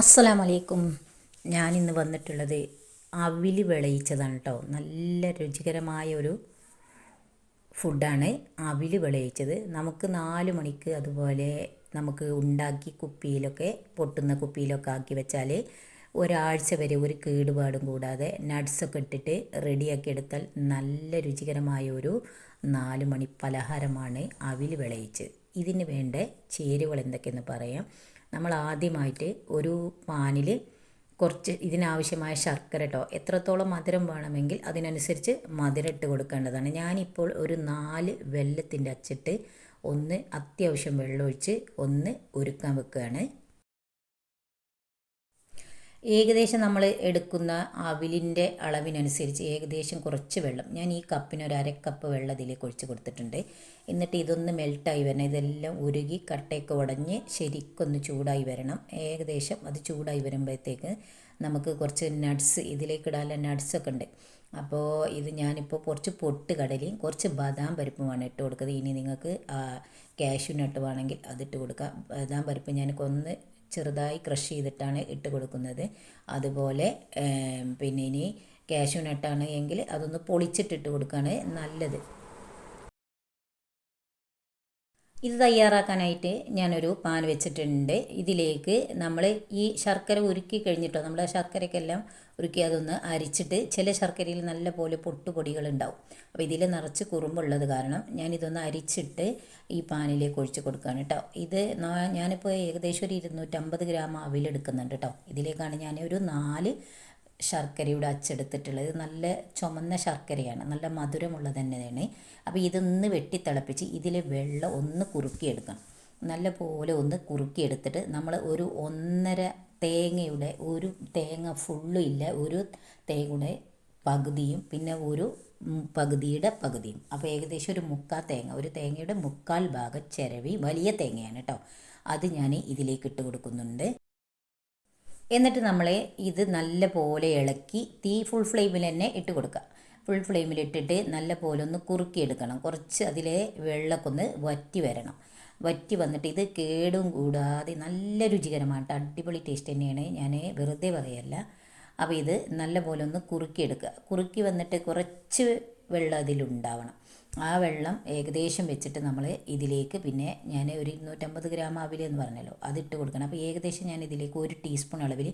അസ്സലാമലൈക്കും. ഇന്ന് വന്നിട്ടുള്ളത് അവിൽ വിളയിച്ചതാണ് കേട്ടോ നല്ല രുചികരമായ ഒരു ഫുഡാണ് അവിൽ വിളയിച്ചത്. നമുക്ക് നാല് മണിക്ക് അതുപോലെ നമുക്ക് ഉണ്ടാക്കി കുപ്പിയിലൊക്കെ പൊട്ടുന്ന കുപ്പിയിലൊക്കെ ആക്കി വെച്ചാൽ ഒരാഴ്ച വരെ ഒരു കേടുപാടും കൂടാതെ നട്ട്സൊക്കെ ഇട്ടിട്ട് റെഡിയാക്കി എടുത്താൽ നല്ല രുചികരമായ ഒരു നാല് മണി പലഹാരമാണ് അവിൽ വിളയിച്ച് ഇതിന് വേണ്ട ചേരുവകൾ എന്തൊക്കെയെന്ന് പറയാം. നമ്മൾ ആദ്യമായിട്ട് ഒരു പാനിൽ കുറച്ച് ഇതിനാവശ്യമായ ശർക്കര കേട്ടോ എത്രത്തോളം മധുരം വേണമെങ്കിൽ അതിനനുസരിച്ച് മധുരം ഇട്ട് കൊടുക്കേണ്ടതാണ്. ഞാനിപ്പോൾ ഒരു നാല് വെല്ലത്തിന്റെ അച്ചിട്ട് ഒന്ന് അത്യാവശ്യം വെള്ളമൊഴിച്ച് ഒന്ന് ഉരുക്കാൻ വെക്കുകയാണ്. ഏകദേശം നമ്മൾ എടുക്കുന്ന അവിലിന്റെ അളവിനനുസരിച്ച് ഏകദേശം കുറച്ച് വെള്ളം. ഞാൻ ഈ കപ്പിന് ഒരു അരക്കപ്പ് വെള്ളം ഇതിലേക്ക് ഒഴിച്ച് കൊടുത്തിട്ടുണ്ട്. എന്നിട്ട് ഇതൊന്ന് മെൽട്ടായി വരണം. ഇതെല്ലാം ഉരുകി കട്ടയൊക്കെ ഉടഞ്ഞ് ശരിക്കൊന്ന് ചൂടായി വരണം. ഏകദേശം അത് ചൂടായി വരുമ്പോഴത്തേക്ക് നമുക്ക് കുറച്ച് നട്ട്സ് ഇതിലേക്ക് ഇടാനുള്ള നട്ട്സൊക്കെ ഉണ്ട്. അപ്പോൾ ഇത് ഞാനിപ്പോൾ കുറച്ച് പൊട്ട് കടലയും കുറച്ച് ബദാം പരിപ്പുമാണ് ഇട്ട് കൊടുക്കുന്നത്. ഇനി നിങ്ങൾക്ക് കാഷ്യൂ നട്ട് വേണമെങ്കിൽ അതിട്ട് കൊടുക്കാം. ബദാം പരിപ്പ് ഞാൻ ഒന്ന് ചെറുതായി ക്രഷ് ചെയ്തിട്ടാണ് ഇട്ട് കൊടുക്കുന്നത്. അതുപോലെ പിന്നെ ഇനി കാഷ്യൂ നട്ടാണ് എങ്കിൽ അതൊന്ന് പൊളിച്ചിട്ടിട്ട് കൊടുക്കുകയാണ് നല്ലത്. ഇത് തയ്യാറാക്കാനായിട്ട് ഞാനൊരു പാൻ വെച്ചിട്ടുണ്ട്. ഇതിലേക്ക് നമ്മൾ ഈ ശർക്കര ഉരുക്കി കഴിഞ്ഞിട്ടോ നമ്മൾ ആ ശർക്കരക്കെല്ലാം ഉരുക്കി അതൊന്ന് അരിച്ചിട്ട് ചില ശർക്കരയിൽ നല്ല പോലെ പൊട്ടുപൊടികൾ ഉണ്ടാവും അപ്പോൾ ഇതിൽ നിറച്ച് കുറുമ്പുള്ളത് കാരണം ഞാനിതൊന്ന് അരിച്ചിട്ട് ഈ പാനിലേക്ക് ഒഴിച്ച് കൊടുക്കുകയാണ് കേട്ടോ ഇത് ഞാനിപ്പോൾ ഏകദേശം ഒരു ഇരുന്നൂറ്റമ്പത് ഗ്രാം അവിലെടുക്കുന്നുണ്ട് കേട്ടോ ഇതിലേക്കാണ് ഞാൻ ഒരു നാല് ശർക്കരയുടെ അച്ചെടുത്തിട്ടുള്ളത്. നല്ല ചുമന്ന ശർക്കരയാണ്. നല്ല മധുരമുള്ളത് തന്നെയാണ്. അപ്പോൾ ഇതൊന്ന് വെട്ടിത്തിളപ്പിച്ച് ഇതിൽ വെള്ളം ഒന്ന് കുറുക്കിയെടുക്കണം നല്ല പോലെ ഒന്ന് കുറുക്കിയെടുത്തിട്ട് നമ്മൾ ഒരു ഒന്നര തേങ്ങയുടെ ഒരു തേങ്ങ ഫുള്ളും ഇല്ല ഒരു തേങ്ങയുടെ പകുതിയും പിന്നെ ഒരു പകുതിയുടെ പകുതിയും. അപ്പോൾ ഏകദേശം ഒരു മുക്കാൽ തേങ്ങ ഒരു തേങ്ങയുടെ മുക്കാൽ ഭാഗം ചിരവി വലിയ തേങ്ങയാണ് കേട്ടോ അത് ഞാൻ ഇതിലേക്ക് ഇട്ട് കൊടുക്കുന്നുണ്ട്. എന്നിട്ട് നമ്മൾ ഇത് നല്ല പോലെ ഇളക്കി തീ ഫുൾ ഫ്ലെയിമിൽ തന്നെ ഇട്ട് കൊടുക്കുക. ഫുൾ ഫ്ലെയിമിൽ ഇട്ടിട്ട് നല്ല പോലെ ഒന്ന് കുറുക്കിയെടുക്കണം. കുറച്ച് അതിലെ വെള്ളമൊക്കെ ഒന്ന് വറ്റി വരണം. വറ്റി വന്നിട്ട് ഇത് കേടും കൂടാതെ നല്ല രുചികരമാണ് അടിപൊളി ടേസ്റ്റ് തന്നെയാണ്. ഞാൻ വെറുതെ പറയല്ല. അപ്പോൾ ഇത് നല്ല പോലെ ഒന്ന് കുറുക്കിയെടുക്കുക. കുറുക്കി വന്നിട്ട് കുറച്ച് വെള്ളം അതിലുണ്ടാവണം. ആ വെള്ളം ഏകദേശം വെച്ചിട്ട് നമ്മൾ ഇതിലേക്ക് പിന്നെ ഞാൻ ഒരു ഇരുന്നൂറ്റമ്പത് ഗ്രാം അവിൽ എന്ന് പറഞ്ഞല്ലോ അതിട്ട് കൊടുക്കണം. അപ്പോൾ ഏകദേശം ഞാൻ ഇതിലേക്ക് ഒരു ടീസ്പൂൺ അളവിൽ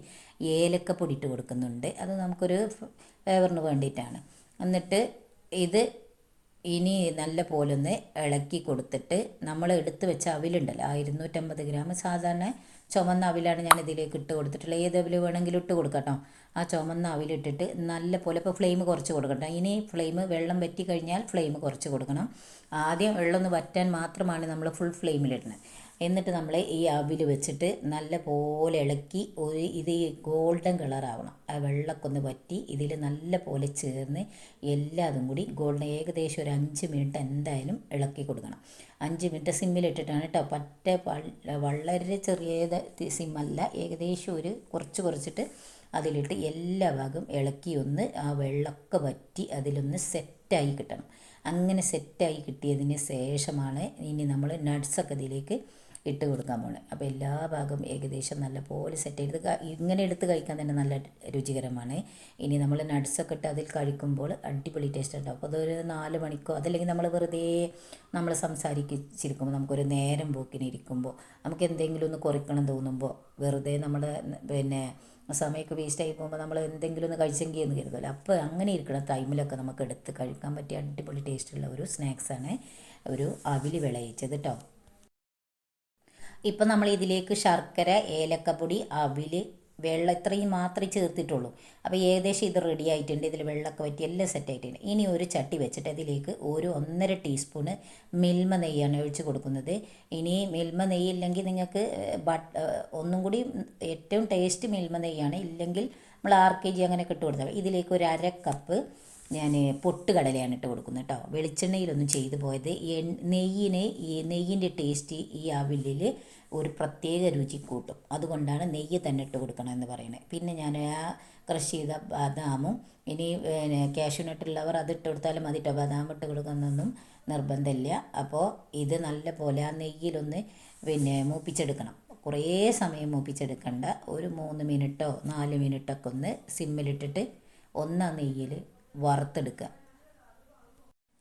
ഏലക്കപ്പൊടി ഇട്ട് കൊടുക്കുന്നുണ്ട്. അത് നമുക്കൊരു ഫ്ലേവറിന് വേണ്ടിയിട്ടാണ്. എന്നിട്ട് ഇത് ഇനി നല്ല ഒന്ന് ഇളക്കി കൊടുത്തിട്ട് നമ്മൾ എടുത്ത് വെച്ച അവിലുണ്ടല്ലോ ആ ഇരുന്നൂറ്റമ്പത് ഗ്രാം സാധാരണ ചുമന്ന അവിലാണ് ഞാൻ ഇതിലേക്ക് ഇട്ട് കൊടുത്തിട്ടുള്ളത്. ഏത് അവിൽ വേണമെങ്കിലും ഇട്ട് കൊടുക്കട്ടോ ആ ചുമന്ന അവിലിട്ടിട്ട് നല്ല പോലെ ഇപ്പോൾ ഫ്ലെയിം കുറച്ച് കൊടുക്കണം ഇനി ഫ്ലെയിം വെള്ളം വറ്റി കഴിഞ്ഞാൽ ഫ്ലെയിം കുറച്ച് കൊടുക്കണം. ആദ്യം വെള്ളം ഒന്ന് വറ്റാൻ മാത്രമാണ് നമ്മൾ ഫുൾ ഫ്ലെയിമിലിടുന്നത് എന്നിട്ട് നമ്മൾ ഈ അവിൽ വെച്ചിട്ട് നല്ല പോലെ ഇളക്കി ഒരു ഇത് ഗോൾഡൻ കളറാവണം ആ വെള്ളക്കൊന്ന് വറ്റി ഇതിൽ നല്ല പോലെ ചേർന്ന് എല്ലാതും കൂടി ഗോൾഡൻ ഏകദേശം ഒരു അഞ്ച് മിനിറ്റ് എന്തായാലും ഇളക്കി കൊടുക്കണം. അഞ്ച് മിനിറ്റ് സിമ്മിലിട്ടിട്ടാണ് കേട്ടോ. പറ്റ വളരെ ചെറിയ സിമ്മല്ല ഏകദേശം ഒരു കുറച്ച് കുറച്ചിട്ട് അതിലിട്ട് എല്ലാ ഭാഗം ഇളക്കി ഒന്ന് ആ വെള്ളമൊക്കെ വറ്റി അതിലൊന്ന് സെറ്റായി കിട്ടണം. അങ്ങനെ സെറ്റായി കിട്ടിയതിന് ശേഷമാണ് ഇനി നമ്മൾ നട്ട്സൊക്കെ ഇതിലേക്ക് ഇട്ട് കൊടുക്കാൻ പോണേ അപ്പോൾ എല്ലാ ഭാഗവും ഏകദേശം നല്ലപോലെ സെറ്റ് ചെയ്ത് ഇങ്ങനെ എടുത്ത് കഴിക്കാൻ തന്നെ നല്ല രുചികരമാണ്. ഇനി നമ്മൾ നട്ട്സൊക്കെ ഇട്ട് അതിൽ കഴിക്കുമ്പോൾ അടിപൊളി ടേസ്റ്റ് ഉണ്ടാവും അപ്പോൾ അതൊരു നാല് മണിക്കോ അതല്ലെങ്കിൽ നമ്മൾ വെറുതെ നമ്മൾ സംസാരിച്ചിരിക്കുമ്പോൾ നമുക്കൊരു നേരം പോക്കിന് ഇരിക്കുമ്പോൾ നമുക്ക് എന്തെങ്കിലും ഒന്ന് കുറയ്ക്കണം തോന്നുമ്പോൾ വെറുതെ നമ്മൾ പിന്നെ സമയമൊക്കെ വേസ്റ്റായി പോകുമ്പോൾ നമ്മൾ എന്തെങ്കിലും ഒന്ന് കഴിച്ചെങ്കിൽ എന്ന് കരുതല്ലോ അപ്പോൾ അങ്ങനെ ഇരിക്കുന്ന ടൈമിലൊക്കെ നമുക്ക് എടുത്ത് കഴിക്കാൻ പറ്റിയ അടിപൊളി ടേസ്റ്റുള്ള ഒരു സ്നാക്സാണ് ഒരു അവിൽ വിളയിച്ചത് കേട്ടോ ഇപ്പം നമ്മൾ ഇതിലേക്ക് ശർക്കര ഏലക്കപ്പൊടി അവിൽ വെള്ളം ഇത്രയും മാത്രമേ ചേർത്തിട്ടുള്ളൂ. അപ്പോൾ ഏകദേശം ഇത് റെഡി ആയിട്ടുണ്ട്. ഇതിൽ വെള്ളമൊക്കെ പറ്റി എല്ലാം സെറ്റ് ആയിട്ടുണ്ട്. ഇനി ഒരു ചട്ടി വെച്ചിട്ട് ഇതിലേക്ക് ഒരു ഒന്നര ടീസ്പൂണ് മിൽമ നെയ്യാണ് ഒഴിച്ച് കൊടുക്കുന്നത്. ഇനി മിൽമ നെയ്യ് ഇല്ലെങ്കിൽ നിങ്ങൾക്ക് ബട്ട് ഒന്നും കൂടി ഏറ്റവും ടേസ്റ്റ് മിൽമ നെയ്യാണ്. ഇല്ലെങ്കിൽ നമ്മൾ ആർ കെ ജി അങ്ങനെ ഇട്ട് കൊടുത്താൽ ഇതിലേക്ക് ഒരു അര കപ്പ് ഞാൻ പൊട്ടുകടലയാണ് ഇട്ട് കൊടുക്കുന്നത് കേട്ടോ. വെളിച്ചെണ്ണയിലൊന്നും ചെയ്തു പോയത്. നെയ്യിനെ ഈ നെയ്യിന്റെ ടേസ്റ്റ് ഈ അവിലിൽ ഒരു പ്രത്യേക രുചി കൂട്ടും. അതുകൊണ്ടാണ് നെയ്യ് തന്നെ ഇട്ട് കൊടുക്കണം എന്ന് പറയുന്നത്. പിന്നെ ഞാൻ ആ ക്രഷ് ചെയ്ത ബദാമും ഇനി പിന്നെ കാഷ്യൂനട്ടുള്ളവർ അത് ഇട്ട് കൊടുത്താലും മതി കേട്ടോ ബദാം ഇട്ട് കൊടുക്കുന്നൊന്നും നിർബന്ധമില്ല. അപ്പോൾ ഇത് നല്ല പോലെ ആ നെയ്യിലൊന്ന് പിന്നെ മൂപ്പിച്ചെടുക്കണം. കുറേ സമയം മൂപ്പിച്ചെടുക്കണ്ട. ഒരു മൂന്ന് മിനിറ്റോ നാല് മിനിറ്റൊക്കെ ഒന്ന് സിമ്മിലിട്ടിട്ട് ഒന്നാം നെയ്യിൽ വറുത്തെടുക്കുക.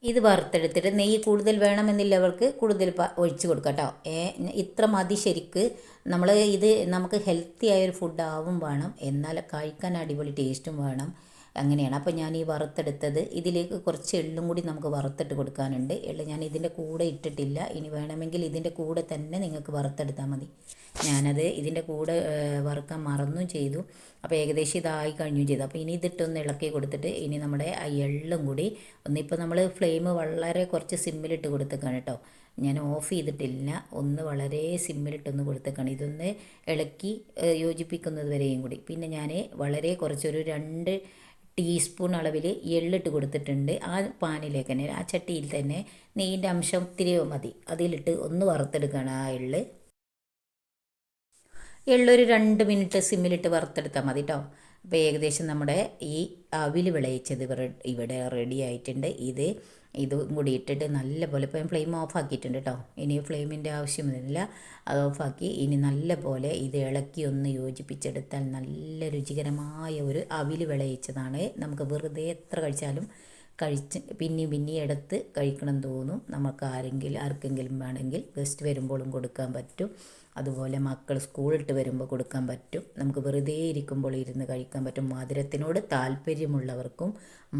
ഇത് വറുത്തെടുത്തിട്ട് നെയ്യ് കൂടുതൽ വേണമെന്നില്ല വേണമെന്നില്ലവർക്ക് കൂടുതൽ ഒഴിച്ച് കൊടുക്കുക കേട്ടോ. ഇത്ര മതി ശരിക്ക്. നമ്മൾ ഇത് നമുക്ക് ഹെൽത്തി ആയൊരു ഫുഡ് ആവും വേണം. എന്നാൽ കഴിക്കാൻ അടിപൊളി ടേസ്റ്റും വേണം. അങ്ങനെയാണ്. അപ്പോൾ ഞാൻ ഈ വറുത്തെടുത്തത് ഇതിലേക്ക് കുറച്ച് എള്ളും കൂടി നമുക്ക് വറുത്തിട്ട് കൊടുക്കാനുണ്ട്. എള്ള് ഞാൻ ഇതിന്റെ കൂടെ ഇട്ടിട്ടില്ല. ഇനി വേണമെങ്കിൽ ഇതിന്റെ കൂടെ തന്നെ നിങ്ങൾക്ക് വറുത്തെടുത്താൽ മതി. ഞാനത് ഇതിന്റെ കൂടെ വറുക്കാൻ മറന്നും ചെയ്തു. അപ്പോൾ ഏകദേശം ഇതായി കഴിഞ്ഞു ചെയ്തു. അപ്പോൾ ഇനി ഇതിട്ടൊന്ന് ഇളക്കി കൊടുത്തിട്ട് ഇനി നമ്മുടെ ആ എള്ളും കൂടി ഒന്നിപ്പോൾ നമ്മൾ ഫ്ലെയിം വളരെ കുറച്ച് സിമ്മിലിട്ട് കൊടുത്തേക്കാണ് കേട്ടോ ഞാൻ ഓഫ് ചെയ്തിട്ടില്ല. ഒന്ന് വളരെ സിമ്മിലിട്ടൊന്ന് കൊടുത്തേക്കാണ്. ഇതൊന്ന് ഇളക്കി യോജിപ്പിക്കുന്നത് വരെയും കൂടി. പിന്നെ ഞാൻ വളരെ കുറച്ചൊരു രണ്ട് ടീസ്പൂൺ അളവിൽ എള്ളിട്ട് കൊടുത്തിട്ടുണ്ട്. ആ പാനിലേക്ക് തന്നെ ആ ചട്ടിയിൽ തന്നെ നെയ്യിന്റെ അംശം ഇത്തിരി മതി. അതിലിട്ട് ഒന്ന് വറുത്തെടുക്കുകയാണ് ആ എള്ള്. എള്ളൊരു രണ്ട് മിനിറ്റ് സിമ്മിലിട്ട് വറുത്തെടുത്താൽ മതി കേട്ടോ അപ്പോൾ ഏകദേശം നമ്മുടെ ഈ അവിൽ വിളയിച്ചത് ഇവിടെ റെഡി ആയിട്ടുണ്ട്. ഇത് ഇതും കൂടി ഇട്ടിട്ട് നല്ലപോലെ ഇപ്പോൾ ഫ്ലെയിം ഓഫ് ആക്കിയിട്ടുണ്ട് കേട്ടോ ഇനി ഫ്ലെയിമിന്റെ ആവശ്യമൊന്നുമില്ല. അത് ഓഫാക്കി ഇനി നല്ലപോലെ ഇത് ഇളക്കി ഒന്ന് യോജിപ്പിച്ചെടുത്താൽ നല്ല രുചികരമായ ഒരു അവിൽ വിളയിച്ചതാണ്. നമുക്ക് വെറുതെ എത്ര കഴിച്ചാലും കഴിച്ച് പിന്നെയും പിന്നെയും എടുത്ത് കഴിക്കണം തോന്നും. നമുക്ക് ആരെങ്കിലും ആർക്കെങ്കിലും വേണമെങ്കിൽ ഗസ്റ്റ് വരുമ്പോഴും കൊടുക്കാൻ പറ്റും. അതുപോലെ മക്കൾ സ്കൂളിട്ട് വരുമ്പോൾ കൊടുക്കാൻ പറ്റും. നമുക്ക് വെറുതെ ഇരിക്കുമ്പോൾ ഇരുന്ന് കഴിക്കാൻ പറ്റും. മധുരത്തിനോട് താല്പര്യമുള്ളവർക്കും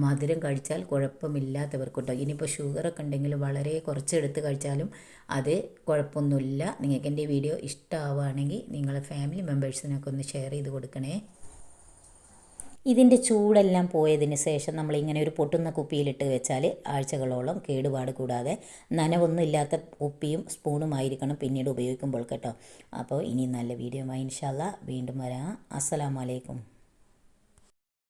മധുരം കഴിച്ചാൽ കുഴപ്പമില്ലാത്തവർക്കും കേട്ടോ ഇനിയിപ്പോൾ ഷുഗറൊക്കെ ഉണ്ടെങ്കിൽ വളരെ കുറച്ച് എടുത്ത് കഴിച്ചാലും അത് കുഴപ്പമൊന്നുമില്ല. നിങ്ങൾക്ക് എന്റെ വീഡിയോ ഇഷ്ടമാവുകയാണെങ്കിൽ നിങ്ങളെ ഫാമിലി മെമ്പേഴ്സിനൊക്കെ ഒന്ന് ഷെയർ ചെയ്ത് കൊടുക്കണേ. ഇതിന്റെ ചൂടെല്ലാം പോയതിന് ശേഷം നമ്മളിങ്ങനെ ഒരു പൊട്ടുന്ന കുപ്പിയിലിട്ട് വെച്ചാൽ ആഴ്ചകളോളം കേടുപാട് കൂടാതെ നനവൊന്നും ഇല്ലാത്ത കുപ്പിയും സ്പൂണും ആയിരിക്കണം പിന്നീട് ഉപയോഗിക്കുമ്പോൾ കേട്ടോ. അപ്പോൾ ഇനി നല്ല വീഡിയോ ഇൻഷാല്ല വീണ്ടും വരാം. അസ്സലാമലൈക്കും